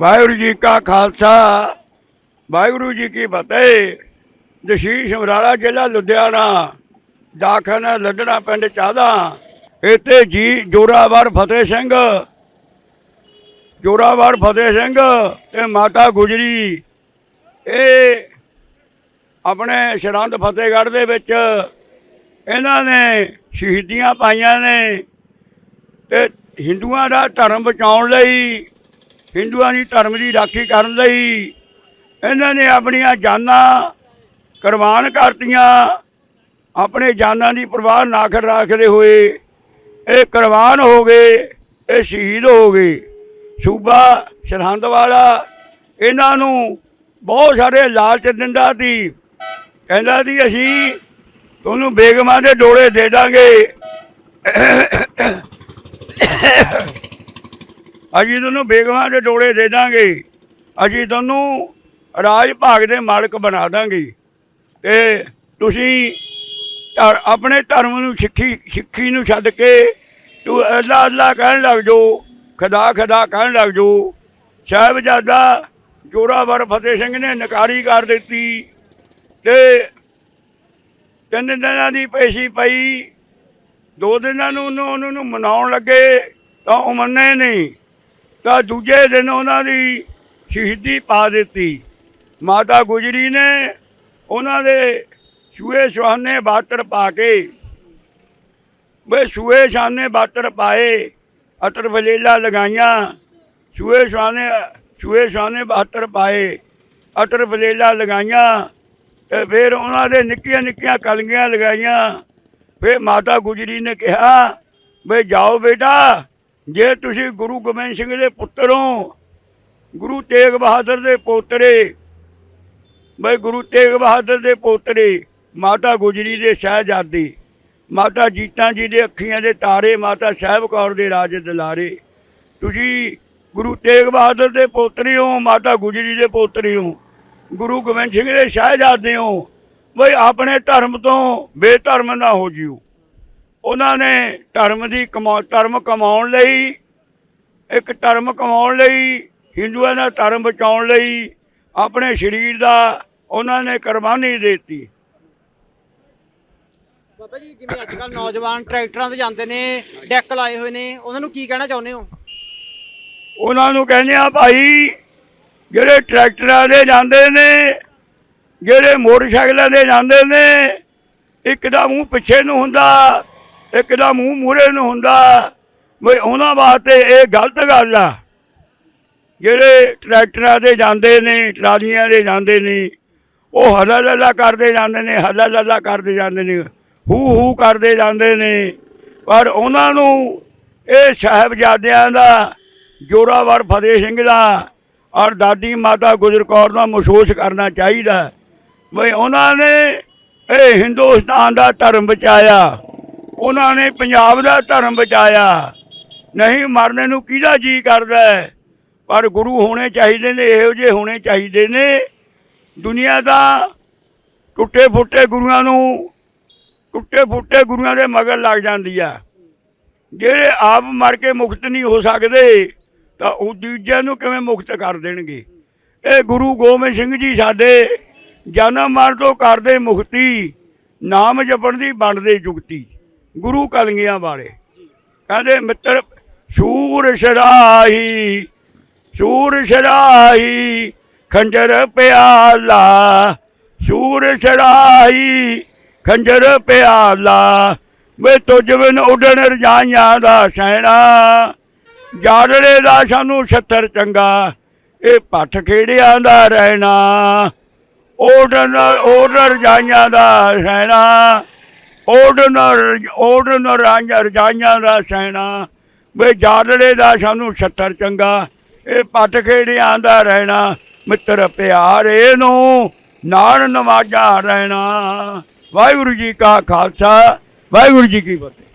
ਵਾਹਿਗੁਰੂ ਜੀ ਕਾ ਖਾਲਸਾ, ਵਾਹਿਗੁਰੂ ਜੀ ਕੀ ਫਤਿਹ। ਦਸ਼ੀਸ਼ ਸਮਰਾਲਾ ਜ਼ਿਲ੍ਹਾ ਲੁਧਿਆਣਾ ਦਾਖਾਨਾ ਲੱਡਣਾ ਪਿੰਡ ਚਾਦਾ ਇੱਥੇ ਜੀ ਜੋਰਾਵਰ ਫਤਿਹ ਸਿੰਘ। ਜੋਰਾਵਰ ਫਤਿਹ ਸਿੰਘ ਤੇ ਮਾਤਾ ਗੁਜਰੀ। ਇਹ ਆਪਣੇ ਸਰਹੰਦ ਫਤਿਹਗੜ੍ਹ ਦੇ ਵਿੱਚ ਇਹਨਾਂ ਨੇ ਸ਼ਹੀਦੀਆਂ ਪਾਈਆਂ ਨੇ ਤੇ ਹਿੰਦੂਆਂ ਦਾ ਧਰਮ ਬਚਾਉਣ ਲਈ ਹਿੰਦੂਆਂ ਦੀ ਧਰਮ ਦੀ ਰਾਖੀ ਕਰਨ ਲਈ ਇਹਨਾਂ ਨੇ ਆਪਣੀਆਂ ਜਾਨਾਂ ਕੁਰਬਾਨ ਕਰਤੀਆਂ। ਆਪਣੇ ਜਾਨਾਂ ਦੀ ਪਰਵਾਹ ਨਾ ਕਰ ਰੱਖਦੇ ਹੋਏ ਇਹ ਕੁਰਬਾਨ ਹੋ ਗਏ, ਇਹ ਸ਼ਹੀਦ ਹੋ ਗਏ। ਸੂਬਾ ਸਰਹੰਦ ਵਾਲਾ ਇਹਨਾਂ ਨੂੰ ਬਹੁਤ ਸਾਰੇ ਲਾਲਚ ਦਿੰਦਾ ਸੀ। ਕਹਿੰਦਾ ਸੀ, ਅਸੀਂ ਤੁਹਾਨੂੰ ਬੇਗਮਾਂ ਦੇ ਡੋਲੇ ਦੇ ਦਾਂਗੇ। ਅਸੀਂ ਤੁਹਾਨੂੰ ਬੇਗਮਾਂ ਦੇ ਡੋਲੇ ਦੇ ਦਾਂਗੇ। ਅਸੀਂ ਤੁਹਾਨੂੰ ਰਾਜ ਭਾਗ ਦੇ ਮਾਲਕ ਬਣਾ ਦਾਂਗੇ। ਤੇ ਤੁਸੀਂ ਆਪਣੇ ਧਰਮ ਨੂੰ ਸਿੱਖੀ ਸਿੱਖੀ ਨੂੰ ਛੱਡ ਕੇ ਤੂੰ ਅੱਲਾ ਅੱਲਾ ਕਹਿਣ ਲੱਗ ਜਾਓ ਖਦਾ ਖਦਾ ਕਹਿਣ ਲੱਗ ਜਾਓ ਸਾਹਿਬਜ਼ਾਦਾ ਜੋਰਾਵਰ ਫਤਿਹ ਸਿੰਘ ਨੇ ਨਕਾਰੀ ਕਰ ਦਿੱਤੀ ਤੇ ਤਿੰਨ ਦਿਨਾਂ ਦੀ ਪੇਸ਼ੀ ਪਈ। ਦੋ ਦਿਨਾਂ ਨੂੰ ਉਹਨੂੰ, ਉਹਨਾਂ ਨੂੰ ਮਨਾਉਣ ਲੱਗੇ ਤਾਂ ਉਹ ਮੰਨੇ ਨਹੀਂ। ਤਾਂ ਦੂਜੇ ਦਿਨ ਉਹਨਾਂ ਦੀ ਸ਼ਹੀਦੀ ਪਾ ਦਿੱਤੀ। ਮਾਤਾ ਗੁਜਰੀ ਨੇ ਉਹਨਾਂ ਦੇ ਸੂਏ ਸੁਹਾਨੇ ਬਾਤਰ ਪਾ ਕੇ, ਵੇ ਸੂਏ ਸ਼ਾਨੇ ਬਾਤਰ ਪਾਏ, ਅਤਰ ਵਲੇਲਾ ਲਗਾਈਆਂ, ਸੂਏ ਸਹਾਨੇ ਸੂਏ ਸੁਹਾਨੇ ਬਾਤਰ ਪਾਏ, ਅਤਰ ਵਲੇਲਾ ਲਗਾਈਆਂ, ਤੇ ਫਿਰ ਉਹਨਾਂ ਦੇ ਨਿੱਕੀਆਂ ਨਿੱਕੀਆਂ ਕਲਗੀਆਂ ਲਗਾਈਆਂ। ਫਿਰ ਮਾਤਾ ਗੁਜਰੀ ਨੇ ਕਿਹਾ, ਵੇ ਜਾਓ ਬੇਟਾ ਜੇ ਤੁਸੀਂ ਗੁਰੂ ਗੋਬਿੰਦ ਸਿੰਘ ਦੇ ਪੁੱਤਰ ਹੋ, ਗੁਰੂ ਤੇਗ ਬਹਾਦਰ ਦੇ ਪੋਤਰੇ, ਬਈ ਗੁਰੂ ਤੇਗ ਬਹਾਦਰ ਦੇ ਪੋਤਰੇ, ਮਾਤਾ ਗੁਜਰੀ ਦੇ ਸਹਿਜਾਦੀ, ਮਾਤਾ ਜੀਤਾਂ ਜੀ ਦੇ ਅੱਖੀਆਂ ਦੇ ਤਾਰੇ, ਮਾਤਾ ਸਾਹਿਬ ਕੌਰ ਦੇ ਰਾਜ ਦੁਲਾਰੇ ਤੁਸੀਂ ਗੁਰੂ ਤੇਗ ਬਹਾਦਰ ਦੇ ਪੋਤਰੇ ਹੋ, ਮਾਤਾ ਗੁਜਰੀ ਦੇ ਪੋਤਰੇ ਹੋ, ਗੁਰੂ ਗੋਬਿੰਦ ਸਿੰਘ ਦੇ ਸਹਿਜਾਦੇ ਹੋ, ਬਈ ਆਪਣੇ ਧਰਮ ਤੋਂ ਬੇਧਰਮ ਨਾ ਹੋ ਜਿਓ। ਉਹਨਾਂ ਨੇ ਧਰਮ ਦੀ ਕਮਾ ਧਰਮ ਕਮਾਉਣ ਲਈ ਇੱਕ ਧਰਮ ਕਮਾਉਣ ਲਈ ਹਿੰਦੂਆਂ ਦਾ ਧਰਮ ਬਚਾਉਣ ਲਈ ਆਪਣੇ ਸਰੀਰ ਦਾ ਉਹਨਾਂ ਨੇ ਕੁਰਬਾਨੀ ਦੇ ਦਿੱਤੀ। ਬਾਬਾ ਜੀ ਜਿਵੇਂ ਅੱਜ ਕੱਲ ਨੌਜਵਾਨ ਟਰੈਕਟਰਾਂ ਤੇ ਜਾਂਦੇ ਨੇ ਡੈਕ ਲਾਏ ਹੋਏ ਨੇ ਉਹਨਾਂ ਨੂੰ ਕੀ ਕਹਿਣਾ ਚਾਹੁੰਦੇ ਹੋ? ਉਹਨਾਂ ਨੂੰ ਕਹਿੰਦੇ ਆ ਭਾਈ ਜਿਹੜੇ ਟਰੈਕਟਰਾਂ ਦੇ ਜਾਂਦੇ ਨੇ ਜਿਹੜੇ ਮੋਟਰਸਾਈਕਲਾਂ ਦੇ ਜਾਂਦੇ ਨੇ ਇੱਕ ਦਾ ਮੂੰਹ ਪਿੱਛੇ ਨੂੰ ਹੁੰਦਾ ਇੱਕ ਦਾ ਮੂੰਹ ਮੂਰੇ ਨੂੰ ਹੁੰਦਾ। ਵੀ ਉਹਨਾਂ ਵਾਸਤੇ ਇਹ ਗਲਤ ਗੱਲ ਆ। ਜਿਹੜੇ ਟਰੈਕਟਰਾਂ 'ਤੇ ਜਾਂਦੇ ਨੇ, ਟਰਾਲੀਆਂ ਦੇ ਜਾਂਦੇ ਨੇ, ਉਹ ਹਲਾ ਲੱਲਾ ਕਰਦੇ ਜਾਂਦੇ ਨੇ ਹਲਾ ਲੱਲਾ ਕਰਦੇ ਜਾਂਦੇ ਨੇ ਹੂ ਹੂ ਕਰਦੇ ਜਾਂਦੇ ਨੇ। ਪਰ ਉਹਨਾਂ ਨੂੰ ਇਹ ਸਾਹਿਬਜ਼ਾਦਿਆਂ ਦਾ, ਜੋਰਾਵਰ ਫਤਿਹ ਸਿੰਘ ਦਾ ਔਰ ਦਾਦੀ ਮਾਤਾ ਗੁਜਰ ਕੌਰ ਦਾ ਮਹਿਸੂਸ ਕਰਨਾ ਚਾਹੀਦਾ। ਬਈ ਉਹਨਾਂ ਨੇ ਇਹ ਹਿੰਦੁਸਤਾਨ ਦਾ ਧਰਮ ਬਚਾਇਆ। ਉਹਨਾਂ ਨੇ ਪੰਜਾਬ ਦਾ ਧਰਮ ਬਚਾਇਆ। ਨਹੀਂ, ਮਰਨੇ ਨੂੰ ਕਿਹਦਾ ਜੀ ਕਰਦਾ ਹੈ? ਪਰ ਗੁਰੂ ਹੋਣੇ ਚਾਹੀਦੇ ਨੇ, ਇਹੋ ਜਿਹੇ ਹੋਣੇ ਚਾਹੀਦੇ ਨੇ। ਦੁਨੀਆ ਦਾ ਟੁੱਟੇ ਫੁੱਟੇ ਗੁਰੂਆਂ ਨੂੰ ਟੁੱਟੇ ਫੁੱਟੇ ਗੁਰੂਆਂ ਦੇ ਮਗਰ ਲੱਗ ਜਾਂਦੀ ਆ। ਜਿਹੜੇ ਆਪ ਮਰ ਕੇ ਮੁਕਤ ਨਹੀਂ ਹੋ ਸਕਦੇ, ਤਾਂ ਉਹ ਦੂਜਿਆਂ ਨੂੰ ਕਿਵੇਂ ਮੁਕਤ ਕਰ ਦੇਣਗੇ? ਇਹ ਗੁਰੂ ਗੋਬਿੰਦ ਸਿੰਘ ਜੀ ਸਾਡੇ ਜਨਮ ਮਰਨ ਤੋਂ ਕਰਦੇ ਮੁਕਤੀ, ਨਾਮ ਜਪਣ ਦੀ ਬਣਦੇ ਜੁਗਤੀ। ਗੁਰੂ ਕਲਗੀਆਂ ਵਾਲੇ। ਕਹਿੰਦੇ ਮਿੱਤਰ ਸ਼ੂਰ ਸ਼ਰਾਹੀ ਸ਼ੂਰ ਸ਼ਰਾਹੀ ਖੰਜਰ ਪਿਆਲਾ ਸ਼ੂਰ ਸ਼ਰਾਹੀ ਖੰਜਰ ਪਿਆਲਾ ਵੇ ਤੁਝ ਬਿਨ ਉਡਣ ਰਜਾਈਆਂ ਦਾ ਸੈਣਾ ਜਾੜੜੇ ਦਾ ਸਾਨੂੰ ਛੱਤਰ ਚੰਗਾ ਇਹ ਪੱਠ ਖੇੜਿਆਂ ਦਾ ਰਹਿਣਾ ਓਡਨ ਓਡ ਰਜਾਈਆਂ ਦਾ ਸੈਣਾ ਓਡਨ ਓਡਨ ਰਾਂਝਾ ਰਜਾਈਆਂ ਦਾ ਸਹਿਣਾ ਵੇ ਜਾੜੜੇ ਦਾ ਸਾਨੂੰ ਛੱਤਰ ਚੰਗਾ, ਇਹ ਪੱਠ ਖੇੜਿਆਂ ਦਾ ਰਹਿਣਾ। ਮਿੱਤਰ ਪਿਆਰ, ਇਹਨੂੰ ਨਾਲ ਨਵਾਜਾ ਰਹਿਣਾ। ਵਾਹਿਗੁਰੂ ਜੀ ਕਾ ਖਾਲਸਾ, ਵਾਹਿਗੁਰੂ ਜੀ ਕੀ ਫਤਿਹ।